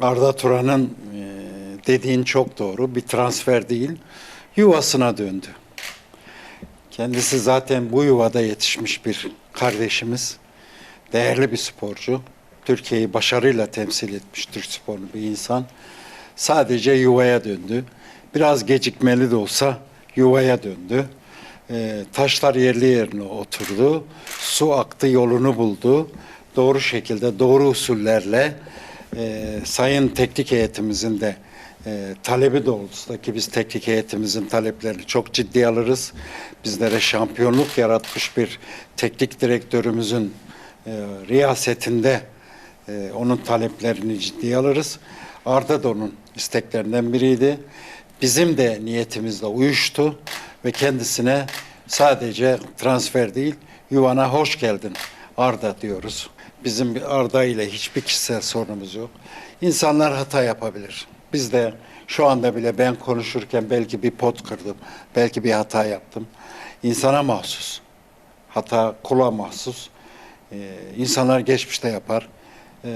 Arda Turan'ın e, dediğin çok doğru. Bir transfer değil, yuvasına döndü. Kendisi zaten bu yuvada yetişmiş bir kardeşimiz. Değerli bir sporcu. Türkiye'yi başarıyla temsil etmiş Türk sporunu bir insan. Sadece yuvaya döndü. Biraz gecikmeli de olsa yuvaya döndü. Ee, taşlar yerli yerine oturdu. Su aktı yolunu buldu. Doğru şekilde, doğru usullerle e, sayın teknik heyetimizin de e, talebi doğrultusunda ki biz teknik heyetimizin taleplerini çok ciddi alırız. Bizlere şampiyonluk yaratmış bir teknik direktörümüzün e, riyasetinde e, onun taleplerini ciddiye alırız. Arda da onun isteklerinden biriydi. Bizim de niyetimizle uyuştu ve kendisine sadece transfer değil, yuvana hoş geldin Arda diyoruz. Bizim Arda ile hiçbir kişisel sorunumuz yok. İnsanlar hata yapabilir. Biz de şu anda bile ben konuşurken belki bir pot kırdım, belki bir hata yaptım. İnsana mahsus. Hata kula mahsus. Ee, insanlar geçmişte yapar. Ee,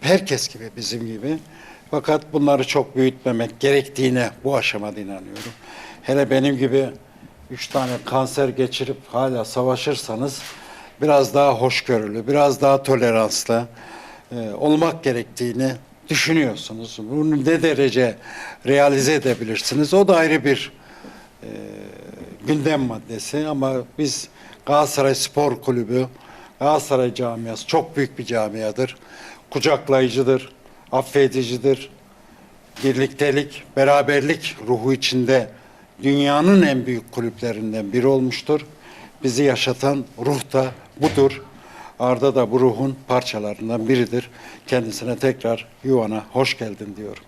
herkes gibi bizim gibi. Fakat bunları çok büyütmemek gerektiğine bu aşamada inanıyorum. Hele benim gibi üç tane kanser geçirip hala savaşırsanız biraz daha hoşgörülü, biraz daha toleranslı e, olmak gerektiğini düşünüyorsunuz. Bunu ne derece realize edebilirsiniz? O da ayrı bir e, gündem maddesi ama biz Galatasaray Spor Kulübü, Galatasaray camiası çok büyük bir camiadır. Kucaklayıcıdır, affedicidir. Birliktelik, beraberlik ruhu içinde dünyanın en büyük kulüplerinden biri olmuştur. Bizi yaşatan ruh da budur. Arda da bu ruhun parçalarından biridir. Kendisine tekrar yuvana hoş geldin diyorum.